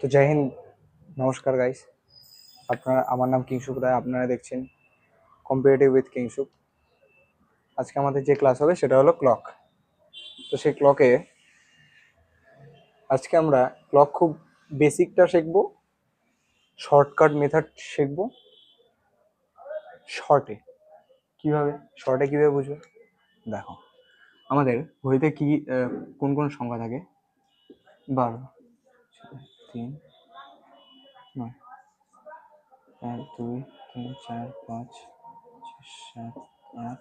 তো জয় হিন্দ, নমস্কার গাইস আপনারা, আমার নাম কিংসুক রায়, আপনারা দেখছেন কম্পিটিটিভ উইথ কিংসুক। আজকে আমাদের যে ক্লাস হবে সেটা হলো ক্লক তো সেই ক্লকে আজকে আমরা ক্লক খুব বেসিকটা শিখব শর্টকাট মেথড শিখব। শর্টে কীভাবে শর্টে কীভাবে বুঝবে? দেখো, আমাদের ঘড়িতে কি কোন কোন সংখ্যা থাকে? বারো। তিন, নয়, এক, দুই, তিন, চার, পাঁচ সাত, আট,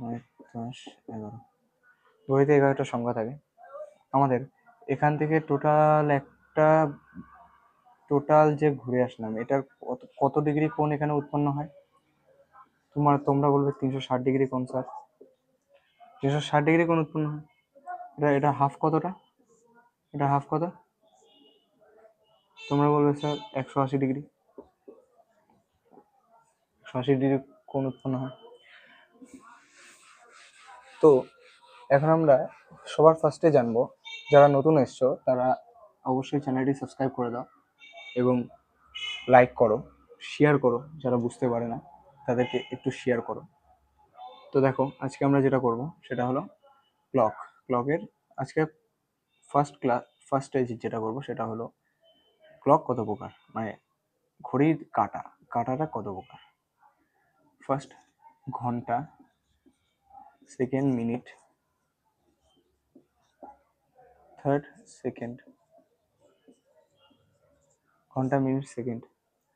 নয়, দশ, এগারো। ঘড়িতে এগারোটা সংখ্যা থাকে। আমাদের এখান থেকে টোটাল একটা টোটাল যে ঘুরে আসলাম এটার কত ডিগ্রি কোণ এখানে উৎপন্ন হয়? তোমার, তোমরা বলবে তিনশো ষাট ডিগ্রি কোণ, স্যার। তিনশো ষাট ডিগ্রি কোণ উৎপন্ন হয়। এটা এটা হাফ কতটা? এটা হাফ কত? তোমরা বলবে, স্যার, একশো আশি ডিগ্রি। একশো আশি ডিগ্রি কোণ উৎপন্ন হয়? তো এখন আমরা সবার ফার্স্টে জানব, যারা নতুন এসছো, তারা অবশ্যই চ্যানেলটি সাবস্ক্রাইব করে দাও এবং লাইক করো শেয়ার করো, যারা বুঝতে পারে না, তাদেরকে একটু শেয়ার করো। তো দেখো, আজকে আমরা যেটা করব, সেটা হলো ক্লক ক্লকের আজকে ফার্স্ট ক্লাস ফার্স্ট যেটা করব, সেটা হলো ক্লক কত প্রকার? মানে ঘড়ির কাঁটা, কাঁটাটা কত প্রকার? ফার্স্ট ঘণ্টা সেকেন্ড মিনিট থার্ড সেকেন্ড ঘণ্টা মিনিট সেকেন্ড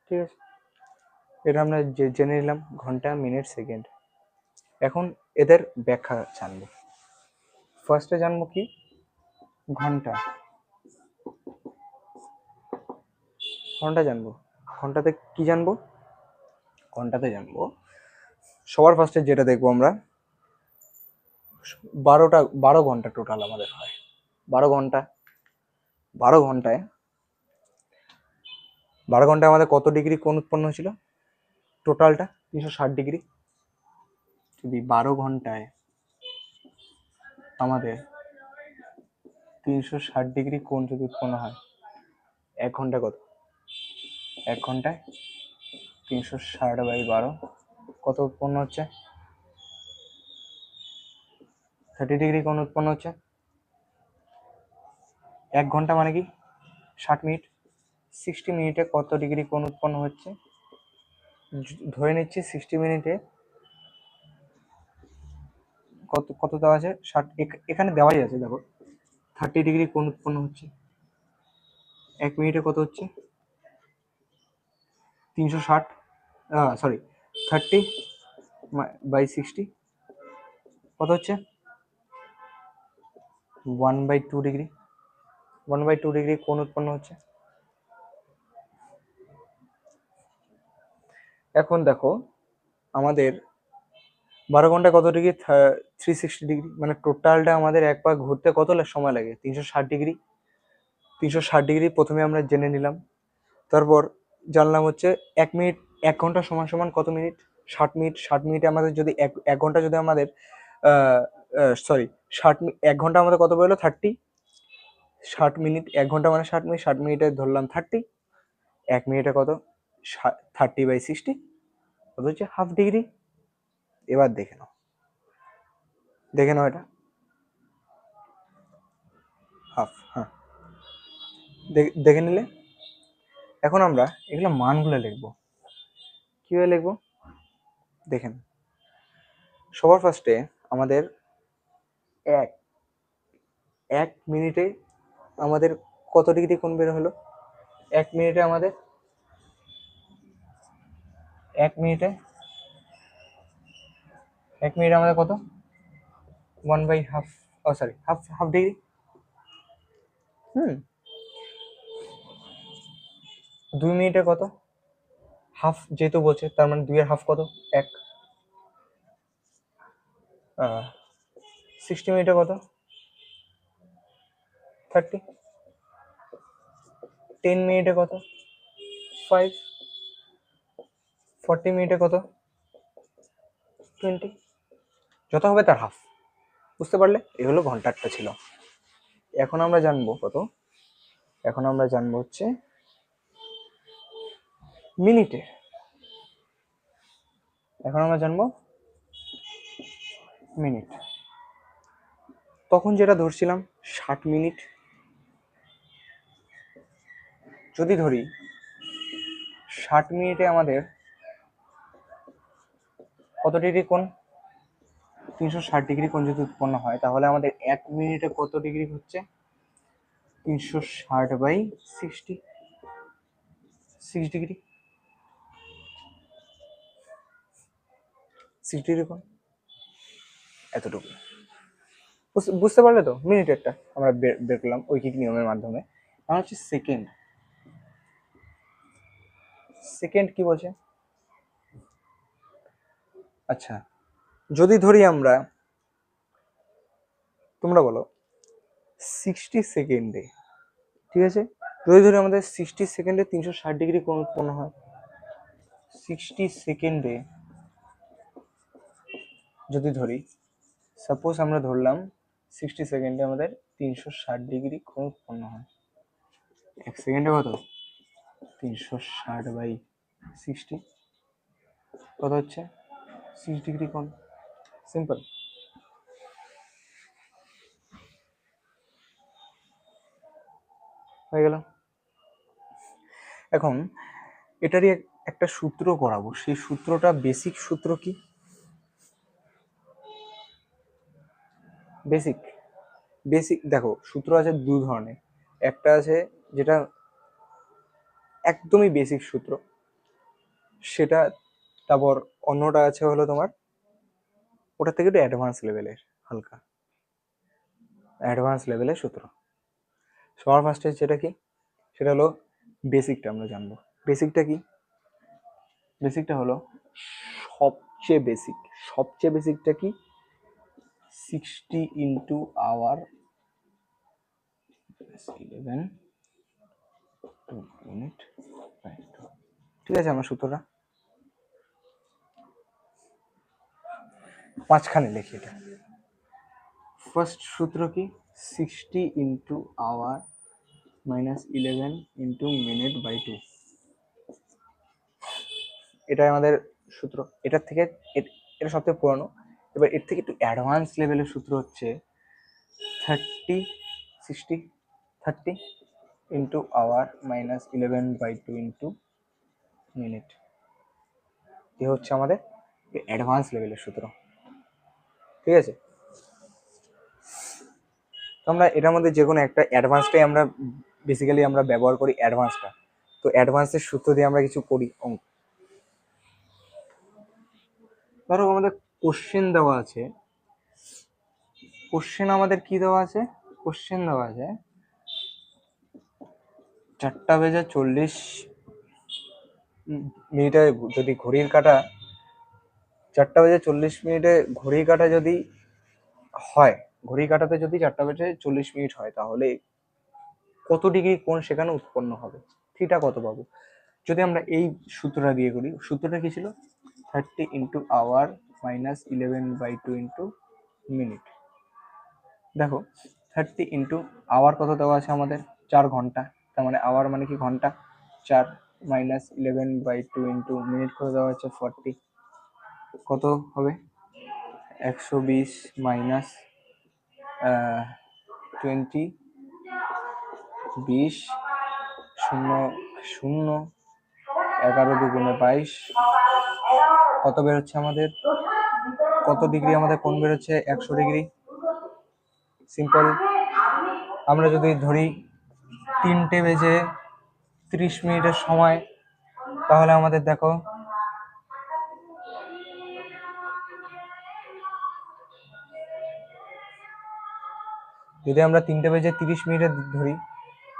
ঠিক আছে? এটা আমরা জে- জেনে নিলাম, ঘণ্টা মিনিট সেকেন্ড এখন এদের ব্যাখ্যা জানব। ফার্স্টে জানব কি? ঘণ্টা। ঘণ্টা জানব? ঘন্টাতে কি জানব? ঘন্টাতে জানব। সবার ফার্স্টে যেটা দেখব আমরা, বারোটা, বারো ঘণ্টা টোটাল আমাদের হয়। বারো ঘণ্টা, বারো ঘন্টায় বারো ঘন্টায় আমাদের কত ডিগ্রি কোণ উৎপন্ন হয়েছিল? টোটালটা তিনশো ষাট ডিগ্রি। যদি বারো ঘন্টায় আমাদের তিনশো ষাট ডিগ্রি কোণ যদি উৎপন্ন হয়, এক ঘণ্টা কত? এক ঘন্টায় তিনশো ষাট বাই বারো। কত উৎপন্ন হচ্ছে? থার্টি ডিগ্রি কোণ উৎপন্ন হচ্ছে? এক ঘণ্টা মানে কি? ষাট মিনিট। সিক্সটি মিনিটে কত ডিগ্রি কোণ উৎপন্ন হচ্ছে? ধরে নিচ্ছি সিক্সটি মিনিটে কত কত দেওয়া আছে? ষাট, এখ- এখানে দেওয়াই আছে, দেখো। থার্টি ডিগ্রি কোণ উৎপন্ন হচ্ছে। এক মিনিটে কত হচ্ছে? তিনশো ষাট সরি থার্টি বাই সিক্সটি কত হচ্ছে? One by two degree one by two degree কোণ উৎপন্ন হচ্ছে? এখন দেখো, আমাদের বারো ঘণ্টা কত ডিগ্রি থ্রি সিক্সটি ডিগ্রি মানে টোটালটা আমাদের এক পা ঘুরতে কত সময় লাগে? তিনশো ষাট ডিগ্রি তিনশো ষাট ডিগ্রি প্রথমে আমরা জেনে নিলাম। তারপর জানলাম হচ্ছে এক মিনিট, এক ঘণ্টা সমান সমান কত মিনিট? ষাট মিনিট, ষাট মিনিটে আমাদের যদি এক এক ঘণ্টা যদি আমাদের সরি ষাট এক ঘণ্টা আমাদের কত বেরোলো থার্টি? ষাট মিনিট, এক ঘণ্টা মানে ষাট মিনিট, ষাট মিনিটে ধরলাম থার্টি। এক মিনিটে কত? Thirty by sixty. কত হচ্ছে? Half degree. এবার দেখে নাও। দেখে নাও এটা। হাফ হ্যাঁ। দেখে নিলে? এখন আমরা এগুলো মানগুলো লিখব। কীভাবে লিখব? দেখেন। সবার ফার্স্টে আমাদের এক এক মিনিটে আমাদের কত ডিগ্রি কোণ বের হলো? এক মিনিটে আমাদের এক মিনিটে এক মিনিটে আমাদের কত? One by half oh sorry half half degree hmm. দুই মিনিটে কত? হাফ যেহেতু বলছে, তার মানে দুইয়ের হাফ কত? এক। সিক্সটি মিনিটে কত? থার্টি টেন মিনিটে কত? ফাইভ ফর্টি মিনিটে কত? টোয়েন্টি যত হবে তার হাফ বুঝতে পারলে? এই হলো ঘন্টারটা ছিল। এখন আমরা জানব কত? এখন আমরা জানব হচ্ছে মিনিটে। এখন আমরা জানব মিনিট। তখন যেটা ধরছিলাম, ষাট মিনিট। যদি ধরি, ষাট মিনিটে আমাদের কত ডিগ্রি কোণ? তিনশো ষাট ডিগ্রি কোণ যদি উৎপন্ন হয়, তাহলে আমাদের এক মিনিটে কত ডিগ্রি হচ্ছে? তিনশো ষাট by sixty. Six degree. Degree কোণ এতটুকু বুঝ- বুঝতে পারলে তো? মিনিটেরটা আমরা বের করলাম ঐকিক নিয়মের মাধ্যমে। আমার হচ্ছে সেকেন্ড সেকেন্ড কি বলছে? আচ্ছা যদি ধরি আমরা, তোমরা বলো সিক্সটি সেকেন্ডে ঠিক আছে? যদি ধরি আমাদের সিক্সটি সেকেন্ডে তিনশো ষাট ডিগ্রি কোণ উৎপন্ন হয়? সিক্সটি সেকেন্ডে যদি ধরি সাপোজ আমরা ধরলাম সিক্সটি সেকেন্ডে আমাদের তিনশো ষাট ডিগ্রি কোণ উৎপন্ন হয়। এক সেকেন্ডে কত? তিনশো ষাট বাই সিক্সটি কত হচ্ছে? সিক্স ডিগ্রি কোণ। সিম্পল হয়ে গেল। এখন এটারই এক- একটা সূত্র করাবো। সেই সূত্রটা বেসিক সূত্র কি? বেসিক বেসিক দেখো, সূত্র আছে দু ধরনের। একটা আছে যেটা একদমই বেসিক সূত্র। সেটা, তারপর অন্যটা আছে হলো তোমার ওটা থেকে একটু অ্যাডভান্স লেভেলের হালকা। অ্যাডভান্স লেভেলের সূত্র। সবার ফার্স্টে যেটা কি? সেটা হলো বেসিকটা আমরা জানব। বেসিকটা কি? বেসিকটা হলো সবচেয়ে বেসিক সবচেয়ে বেসিকটা কি? Sixty into hour eleven two minute ঠিক আছে আমার সূত্রটা? মাঝখানে লিখি এটা। ফার্স্ট সূত্র কি? Sixty into hour minus eleven into minute by two এটাই আমাদের সূত্র। এটার থেকে এটা সবথেকে পুরনো। এবার এর থেকে একটু অ্যাডভান্স লেভেলের সূত্র হচ্ছে thirty sixty thirty into hour minus eleven by two into minute এ হচ্ছে আমাদের অ্যাডভান্স লেভেলের সূত্র। ঠিক আছে? তো আমরা এটার মধ্যে যে কোনো একটা অ্যাডভান্সটাই আমরা বেসিক্যালি আমরা ব্যবহার করি অ্যাডভান্সটা তো অ্যাডভান্সের সূত্র দিয়ে আমরা কিছু করি। অঙ্ক ধরো আমাদের কোশ্চেন দেওয়া আছে। কোশ্চেন আমাদের কি দেওয়া আছে? কোশ্চেন দেওয়া আছে, চারটা বেজে চল্লিশ মিনিটে যদি ঘড়ির কাটা, চারটা বেজে চল্লিশ মিনিটে ঘড়ি কাটা যদি হয় ঘড়ি কাটাতে যদি চারটা বেজে চল্লিশ মিনিট হয়, তাহলে কত ডিগ্রি কোণ সেখানে উৎপন্ন হবে? থিটা কত পাবো? যদি আমরা এই সূত্রটা দিয়ে করি, সূত্রটা কি ছিল? Thirty into hour minus eleven by two into minute দেখো থার্টি ইন্টু আওয়ার কত দেওয়া আছে আমাদের? চার ঘণ্টা। তার মানে আওয়ার মানে কি ঘণ্টা? চার minus eleven by two into minute কত দেওয়া আছে? ফর্টি কত হবে? একশো বিশ মাইনাস টোয়েন্টি বিশ, শূন্য শূন্য, এগারো দুগুণে বাইশ। কত বেরোচ্ছে আমাদের? কত ডিগ্রি আমাদের কোন বেরোচ্ছে একশো ডিগ্রি সিম্পল আমরা যদি ধরি তিনটে বেজে তিরিশ মিনিটের সময়, তাহলে আমাদের দেখো, যদি আমরা তিনটে বেজে তিরিশ মিনিটে ধরি,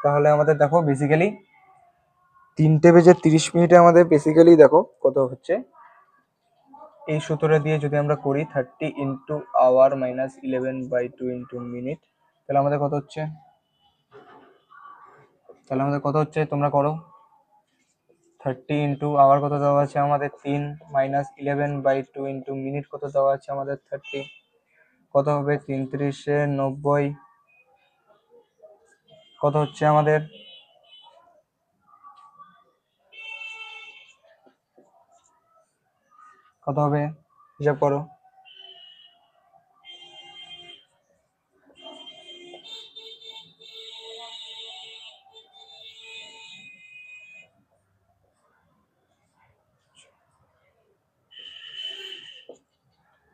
তাহলে আমাদের দেখো বেসিক্যালি তিনটে বেজে তিরিশ মিনিটে আমাদের বেসিক্যালি দেখো কত হচ্ছে? এই সূত্রটা দিয়ে যদি আমরা করি thirty into hour minus eleven by two into minute তাহলে আমাদের কত হচ্ছে? তাহলে আমাদের কত হচ্ছে তোমরা করো? থার্টি ইন্টু আওয়ার কত দেওয়া আছে আমাদের তিন minus eleven by two into minute কত দেওয়া আছে আমাদের থার্টি কত হবে? তিন তিরিশে নব্বই। কত হচ্ছে আমাদের? কত হবে, হিসাব করো।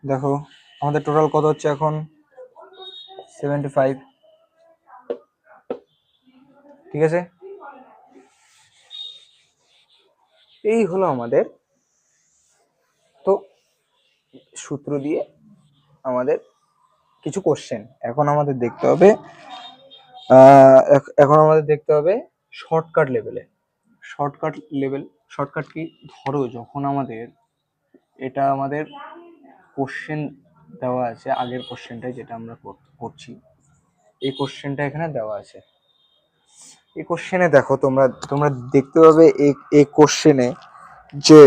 দেখো, আমাদের টোটাল কত হচ্ছে এখন? সেভেন্টি ফাইভ ঠিক আছে? এই হলো আমাদের তো সূত্র দিয়ে আমাদের কিছু কোশ্চেন এখন আমাদের দেখতে হবে এখন আমাদের দেখতে হবে শর্টকাট লেভেলে শর্টকাট লেভেল শর্টকাট কি? ধরো যখন আমাদের এটা আমাদের কোশ্চেন দেওয়া আছে, আগের কোশ্চেনটাই যেটা আমরা কর- করছি, এই কোশ্চেনটা এখানে দেওয়া আছে। এই কোশ্চেনে দেখো তোমরা তোমরা দেখতে পাবে এই কোশ্চেনে যে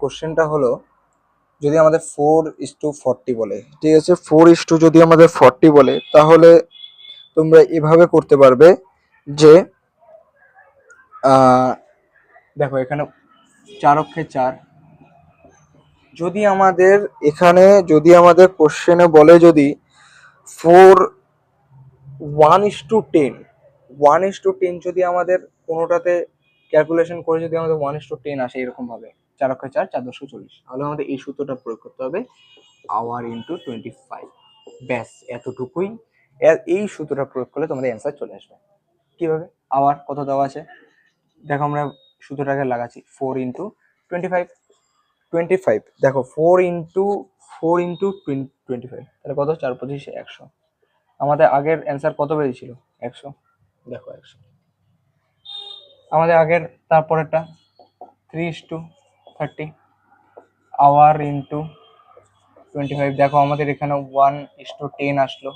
কোশ্চেনটা হলো, যদি আমাদের ফোর ইস টু ফর্টি বলে। ঠিক আছে ফোর ইস টু যদি আমাদের ফর্টি বলে, তাহলে তোমরা এভাবে করতে পারবে যে দেখো এখানে চার অক্ষে চার। যদি আমাদের এখানে, যদি আমাদের কোশ্চেনে বলে যদি four one is to ten one is to ten যদি আমাদের কোনোটাতে ক্যালকুলেশন করে যদি আমাদের ওয়ান ইস টু টেন আসে এরকম ভাবে চার অক্ষে চার চার দশশো চল্লিশ। তাহলে আমাদের এই সূত্রটা প্রয়োগ করতে হবে আওয়ার ইন্টু টোয়েন্টি ফাইভ ব্যাস, এতটুকুই। এই সূত্রটা প্রয়োগ করলে তোমাদের অ্যান্সার চলে আসবে। কীভাবে? আওয়ার কত দেওয়া আছে? দেখো আমরা সূত্রটাকে লাগাচ্ছি four into twenty five twenty five দেখো four into four into twenty five তাহলে কত? চার পঁচিশে, একশো। আমাদের আগের অ্যান্সার কত বেরিয়েছিল? একশো। দেখো, একশো। আমাদের আগের, তারপরেরটা three is to thirty hour into twenty five দেখো আমাদের এখানে ওয়ান ইস টু টেন আসলো।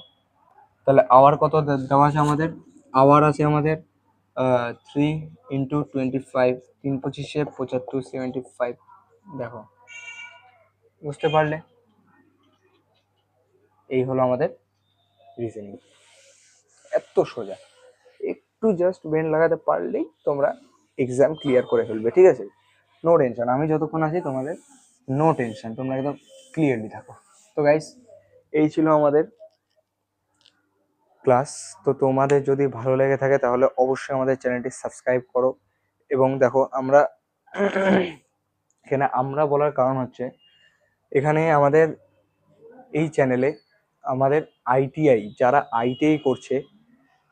তাহলে আওয়ার কত দেওয়া আছে আমাদের? আওয়ার আছে আমাদের থ্রি ইন্টু টোয়েন্টি ফাইভ তিন পঁচিশে পঁচাত্তর সেভেন্টি ফাইভ দেখো। বুঝতে পারলে? এই হলো আমাদের রিজনিং এত সোজা। একটু জাস্ট ব্রেন লাগাতে পারলেই তোমরা এক্সাম ক্লিয়ার করে ফেলবে, ঠিক আছে? নো টেনশন আমি যতক্ষণ আছি তোমাদের নো টেনশন তোমরা একদম ক্লিয়ারলি থাকো। তো গাইস এই ছিল আমাদের ক্লাস তো তোমাদের যদি ভালো লেগে থাকে তাহলে অবশ্যই আমাদের চ্যানেলটি সাবস্ক্রাইব করো। এবং দেখো, আমরা এখানে আমরা বলার কারণ হচ্ছে, এখানে আমাদের এই চ্যানেলে আমাদের আইটিআই যারা আইটিআই করছে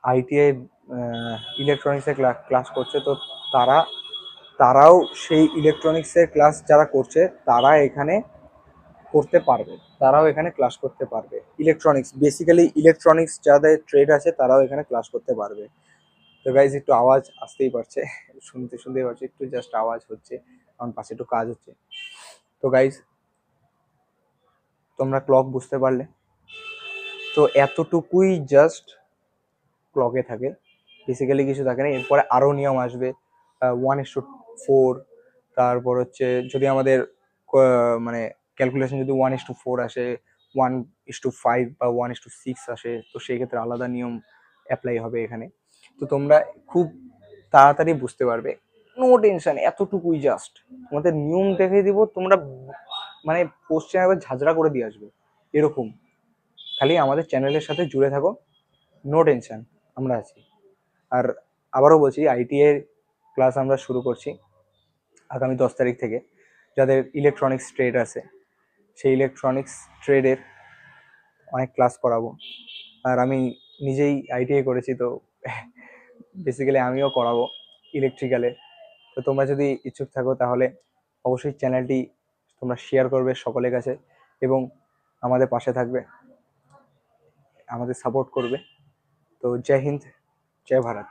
আইটিআই ইলেকট্রনিক্সের ক্লাস করছে, তো তারা তারাও সেই ইলেকট্রনিক্সের ক্লাস যারা করছে, তারা এখানে করতে পারবে। তারাও এখানে ক্লাস করতে পারবে। ইলেকট্রনিক্স বেসিক্যালি ইলেকট্রনিক্স যাদের ট্রেড আছে, তারাও এখানে ক্লাস করতে পারবে। তো গাইজ একটু আওয়াজ আসতেই পারছে। শুনতে শুনতেই পারছে, একটু জাস্ট আওয়াজ হচ্ছে। কারণ পাশে একটু কাজ হচ্ছে। তো গাইজ তোমরা ক্লক বুঝতে পারলে? তো এতটুকুই জাস্ট ক্লকে থাকে। বেসিক্যালি কিছু থাকে না। এরপরে আরও নিয়ম আসবে। ওয়ান ইস ফোর তারপর হচ্ছে যদি আমাদের মানে ক্যালকুলেশন যদি ওয়ান ইস টু ফোর আসে ওয়ান ইস টু ফাইভ বা ওয়ান ইস টু সিক্স আসে, তো সেই ক্ষেত্রে আলাদা নিয়ম অ্যাপ্লাই হবে এখানে। তো তোমরা খুব তাড়াতাড়ি বুঝতে পারবে। নো টেনশন এতটুকুই জাস্ট তোমাদের নিয়ম দেখে দিব, তোমরা মানে কোশ্চেন একবার ঝাঁঝরা করে দিয়ে আসবে। এরকম। খালি আমাদের চ্যানেলের সাথে জুড়ে থাকো। নো টেনশন আমরা আছি। আর আবারও বলছি আইটিআই ক্লাস আমরা শুরু করছি আগামী দশ তারিখ থেকে। যাদের ইলেকট্রনিক্স ট্রেড আছে, সেই ইলেকট্রনিক্স ট্রেডের অনেক ক্লাস করাবো। আর আমি নিজেই আইটিআই করেছি, তো বেসিক্যালি আমিও করাবো ইলেকট্রিক্যালে তো তোমরা যদি ইচ্ছুক থাকো, তাহলে অবশ্যই চ্যানেলটি তোমরা শেয়ার করবে সকলের কাছে এবং আমাদের পাশে থাকবে, আমাদের সাপোর্ট করবে। তো জয় হিন্দ, জয় ভারত।